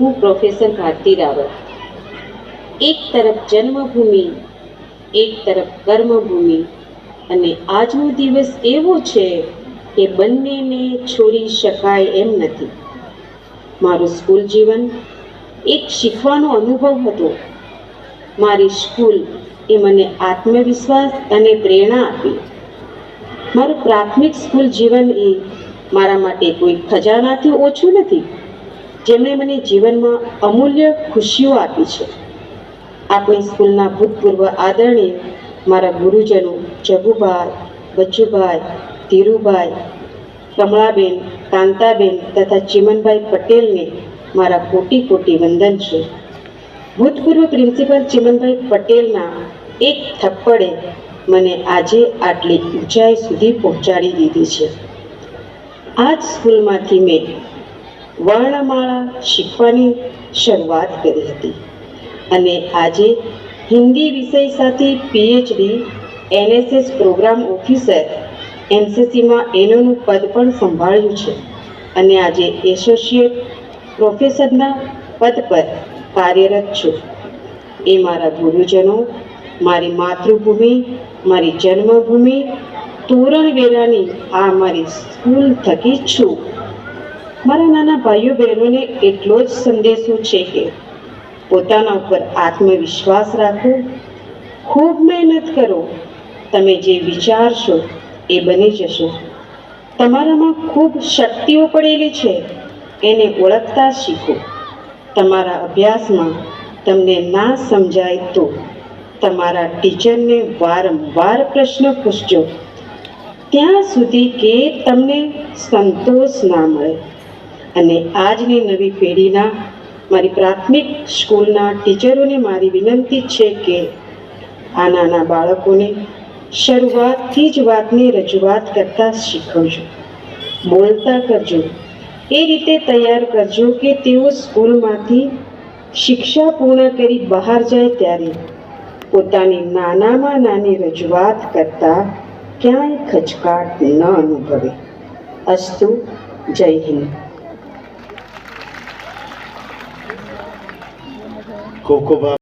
હું પ્રોફેસર ભારતી રાવત એક તરફ જન્મભૂમિ, એક તરફ કર્મભૂમિ, અને આજનો દિવસ એવો છે કે બંનેને છોડી શકાય એમ નથી. મારું સ્કૂલ જીવન એક શીખવાનો અનુભવ હતો. મારી સ્કૂલ એ મને આત્મવિશ્વાસ અને પ્રેરણા આપી. મારું પ્રાથમિક સ્કૂલ જીવન એ મારા માટે કોઈ ખજાનાથી ઓછું નથી. જેમણે મને જીવનમાં અમૂલ્ય ખુશીઓ આપી છે. આપણી સ્કૂલના ભૂતપૂર્વ આદરણીય મારા ગુરુજનો જગુભાઈ, બચુભાઈ, ધીરુભાઈ, કમળાબેન, કાંતાબેન તથા ચિમનભાઈ પટેલને મારા કોટી કોટી વંદન છે. ભૂતપૂર્વ પ્રિન્સિપલ ચિમનભાઈ પટેલના એક થપ્પડે મને આજે આટલી ઊંચાઈ સુધી પહોંચાડી દીધી છે. આ જ સ્કૂલમાંથી મેં વર્ણમાળા શીખવાની શરૂઆત કરી હતી. અને આજે હિન્દી વિષય સાથે પીએચડી એનએસએસ પ્રોગ્રામ ઓફિસર એનસીસીમાં એનોનું પદ પણ સંભાળ્યું છે. અને આજે એસોસિએટ પ્રોફેસરના પદ પર કાર્યરત છું. એ મારા ગુરુજનો, મારી માતૃભૂમિ, મારી જન્મભૂમિ, તોરણ વેરાની આ મારી સ્કૂલ થકી છું. મારા નાના ભાઈઓ બહેનોને એટલો જ સંદેશો છે કે પોતાના ઉપર આત્મવિશ્વાસ રાખો. ખૂબ મહેનત કરો. તમે જે વિચારશો એ બની જશો. તમારામાં ખૂબ શક્તિઓ પડેલી છે. એને ઓળખતા શીખો. તમારા અભ્યાસમાં તમને ના સમજાય તો તમારા ટીચરને વારંવાર પ્રશ્ન પૂછજો. ત્યાં સુધી કે તમને સંતોષ ના મળે. અને આજની નવી પેઢીના મારી પ્રાથમિક સ્કૂલના ટીચરોને મારી વિનંતી છે કે આ નાના બાળકોને શરૂઆતથી જ વાતની રજૂઆત કરતા શીખવજો, બોલતા કરજો, એ રીતે તૈયાર કરજો કે તેઓ સ્કૂલમાંથી શિક્ષા પૂર્ણ કરી બહાર જાય ત્યારે પોતાની નાનામાં નાની રજૂઆત કરતા ક્યાંય ખચકાટ ન અનુભવે. અસ્તુ, જય હિન્દ. ખૂબ ખૂબ આભાર.